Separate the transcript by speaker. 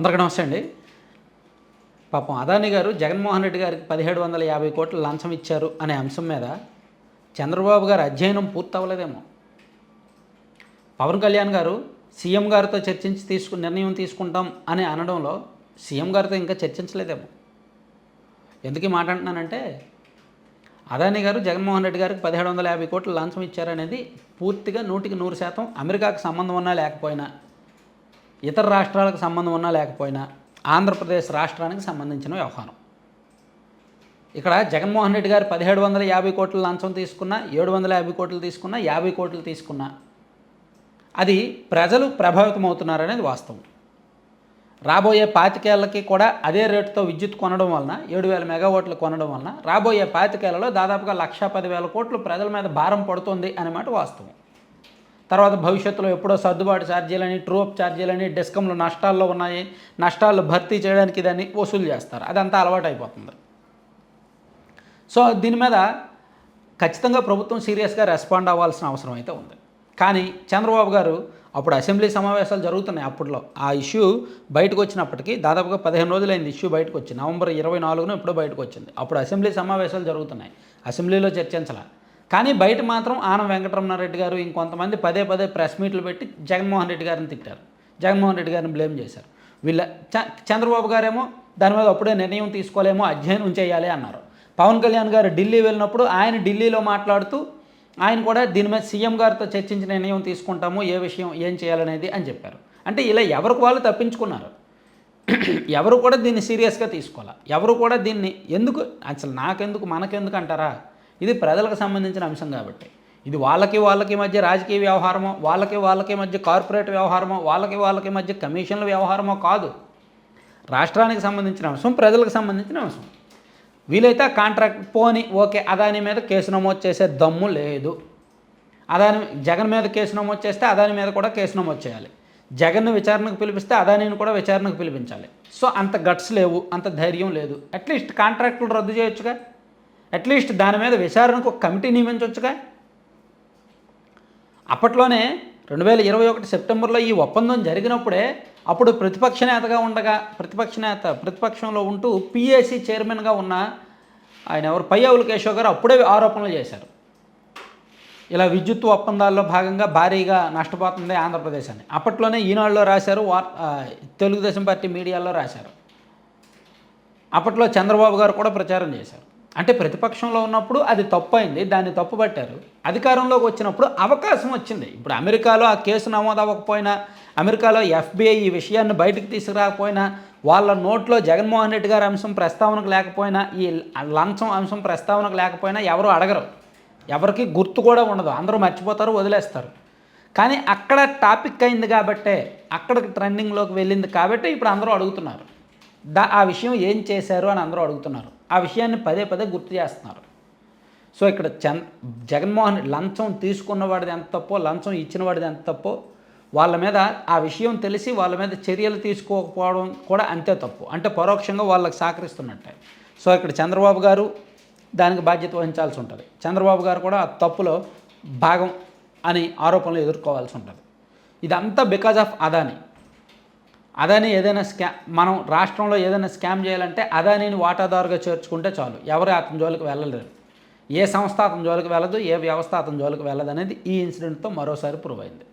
Speaker 1: అందరికీ నమస్తే అండి. పాపం అదాని గారు జగన్మోహన్ రెడ్డి గారికి పదిహేడు వందల యాభై కోట్లు లంచం ఇచ్చారు అనే అంశం మీద చంద్రబాబు గారు అధ్యయనం పూర్తవలేదేమో పవన్ కళ్యాణ్ గారు సీఎం గారితో చర్చించి తీసుకు నిర్ణయం తీసుకుంటాం అని అనడంలో సీఎం గారితో ఇంకా చర్చించలేదేమో. ఎందుకు ఈ మాట అంటున్నానంటే అదాని గారు జగన్మోహన్ రెడ్డి గారికి పదిహేడు వందల యాభై కోట్లు లంచం ఇచ్చారనేది పూర్తిగా నూటికి నూరు శాతం అమెరికాకు సంబంధం ఉన్నా లేకపోయినా ఇతర రాష్ట్రాలకు సంబంధం ఉన్నా లేకపోయినా ఆంధ్రప్రదేశ్ రాష్ట్రానికి సంబంధించిన వ్యవహారం. ఇక్కడ జగన్మోహన్ రెడ్డి గారు పదిహేడు వందల యాభై కోట్ల లంచం తీసుకున్నా ఏడు వందల యాభై కోట్లు తీసుకున్నా యాభై కోట్లు తీసుకున్నా. అది ప్రజలు ప్రభావితం అవుతున్నారనేది వాస్తవం. రాబోయే పాతికేళ్ళకి కూడా అదే రేటుతో విద్యుత్ కొనడం వలన ఏడు వేల మెగావాట్లు కొనడం వలన రాబోయే పాతికేళ్ళలో దాదాపుగా లక్ష పదివేల కోట్లు ప్రజల మీద భారం పడుతుంది అన్నమాట వాస్తవం. తర్వాత భవిష్యత్తులో ఎప్పుడో సర్దుబాటు ఛార్జీలని ట్రూఅప్ ఛార్జీలని డిస్కంలు నష్టాల్లో ఉన్నాయి. నష్టాలు భర్తీ చేయడానికి దాన్ని వసూలు చేస్తారు. అదంతా అలవాటు అయిపోతుంది సో దీని మీద ఖచ్చితంగా ప్రభుత్వం సీరియస్గా రెస్పాండ్ అవ్వాల్సిన అవసరం అయితే ఉంది. కానీ చంద్రబాబు గారు అప్పుడు అసెంబ్లీ సమావేశాలు జరుగుతున్నాయి అప్పట్లో. ఆ ఇష్యూ బయటకు వచ్చినప్పటికీ దాదాపుగా పదిహేను రోజులైంది ఇష్యూ బయటకు వచ్చి నవంబర్ ఇరవై నాలుగున ఎప్పుడో బయటకు వచ్చింది. అప్పుడు అసెంబ్లీ సమావేశాలు జరుగుతున్నాయి. అసెంబ్లీలో చర్చించాల. కానీ బయట మాత్రం ఆనం వెంకటరమణారెడ్డి గారు ఇంకొంతమంది పదే పదే ప్రెస్ మీట్లు పెట్టి జగన్మోహన్ రెడ్డి గారిని తిట్టారు. జగన్మోహన్ రెడ్డి గారిని బ్లేమ్ చేశారు. వీళ్ళ చ చంద్రబాబు గారేమో దాని మీద అప్పుడే నిర్ణయం తీసుకోలేమో అధ్యయనం చేయాలి అన్నారు. పవన్ కళ్యాణ్ గారు ఢిల్లీ వెళ్ళినప్పుడు ఆయన ఢిల్లీలో మాట్లాడుతూ ఆయన కూడా దీని మీద సీఎం గారితో చర్చించిన నిర్ణయం తీసుకుంటాము ఏ విషయం ఏం చేయాలనేది అని చెప్పారు. అంటే ఇలా ఎవరికి వాళ్ళు తప్పించుకున్నారు? ఎవరు కూడా దీన్ని సీరియస్గా తీసుకోవాలి? ఎవరు కూడా దీన్ని ఎందుకు అసలు నాకెందుకు మనకెందుకు అంటారా? ఇది ప్రజలకు సంబంధించిన అంశం కాబట్టి. ఇది వాళ్ళకి వాళ్ళకి మధ్య రాజకీయ వ్యవహారమో వాళ్ళకి వాళ్ళకి మధ్య కార్పొరేట్ వ్యవహారమో వాళ్ళకి వాళ్ళకి మధ్య కమిషన్ల వ్యవహారమో కాదు. రాష్ట్రానికి సంబంధించిన అంశం ప్రజలకు సంబంధించిన అంశం. వీలైతే ఆ కాంట్రాక్ట్ పోని ఓకే అదాని మీద కేసు నమోదు చేసే దమ్ము లేదు. అదాని జగన్ మీద కేసు నమోదు చేస్తే అదాని మీద కూడా కేసు నమోదు చేయాలి. జగన్ను విచారణకు పిలిపిస్తే అదానిని కూడా విచారణకు పిలిపించాలి. సో అంత గట్స్ లేవు అంత ధైర్యం లేదు. అట్లీస్ట్ కాంట్రాక్టులు రద్దు చేయొచ్చుగా. అట్లీస్ట్ దాని మీద విచారణకు ఒక కమిటీ నియమించవచ్చుగా అప్పట్లోనే రెండు వేల ఇరవై ఒకటి సెప్టెంబర్లో ఈ ఒప్పందం జరిగినప్పుడే అప్పుడు ప్రతిపక్ష నేతగా ఉండగా ప్రతిపక్ష నేత ప్రతిపక్షంలో ఉంటూ పిఏసీ చైర్మన్గా ఉన్న ఆయన ఎవరు? పయ్యావుల కేశవ్ గారు అప్పుడే ఆరోపణలు చేశారు. ఇలా విద్యుత్ ఒప్పందాల్లో భాగంగా భారీగా నష్టపోతుంది ఆంధ్రప్రదేశ్ అని. అప్పట్లోనే ఈనాడులో రాశారు వార్ తెలుగుదేశం పార్టీ మీడియాలో రాశారు. అప్పట్లో చంద్రబాబు గారు కూడా ప్రచారం చేశారు. అంటే ప్రతిపక్షంలో ఉన్నప్పుడు అది తప్పు అయింది దాన్ని తప్పు పట్టారు అధికారంలోకి వచ్చినప్పుడు అవకాశం వచ్చింది. ఇప్పుడు అమెరికాలో ఆ కేసు నమోదు అవ్వకపోయినా అమెరికాలో ఎఫ్బిఐ ఈ విషయాన్ని బయటకు తీసుకురాకపోయినా వాళ్ళ నోట్లో జగన్మోహన్ రెడ్డి గారి అంశం ప్రస్తావనకు లేకపోయినా ఈ లంచం అంశం ప్రస్తావనకు లేకపోయినా ఎవరు అడగరు. ఎవరికి గుర్తు కూడా ఉండదు. అందరూ మర్చిపోతారు వదిలేస్తారు. కానీ అక్కడ టాపిక్ అయింది కాబట్టే అక్కడికి ట్రెండింగ్లోకి వెళ్ళింది కాబట్టి ఇప్పుడు అందరూ అడుగుతున్నారు. దా ఆ విషయం ఏం చేశారు అని అందరూ అడుగుతున్నారు. ఆ విషయాన్ని పదే పదే గుర్తు చేస్తున్నారు. సో ఇక్కడ చంద్ జగన్మోహన్ లంచం తీసుకున్నవాడిది ఎంత తప్పో లంచం ఇచ్చినవాడిది ఎంత తప్పో వాళ్ళ మీద ఆ విషయం తెలిసి వాళ్ళ మీద చర్యలు తీసుకోకపోవడం కూడా అంతే తప్పు. అంటే పరోక్షంగా వాళ్ళకి సహకరిస్తున్నట్టే. సో ఇక్కడ చంద్రబాబు గారు దానికి బాధ్యత వహించాల్సి ఉంటుంది. చంద్రబాబు గారు కూడా ఆ తప్పులో భాగం అని ఆరోపణలు ఎదుర్కోవాల్సి ఉంటుంది. ఇదంతా బికాజ్ ఆఫ్ అదాని అదాని ఏదైనా స్కా మనం రాష్ట్రంలో ఏదైనా స్కామ్ చేయాలంటే అదానిని వాటాదారుగా చేర్చుకుంటే చాలు. ఎవరు అతని జోలికి వెళ్ళలేరు. ఏ సంస్థ అతని జోలికి వెళ్ళదు ఏ వ్యవస్థ అతని జోలికి వెళ్ళదు అనేది ఈ ఇన్సిడెంట్తో మరోసారి ప్రూవ్ అయింది.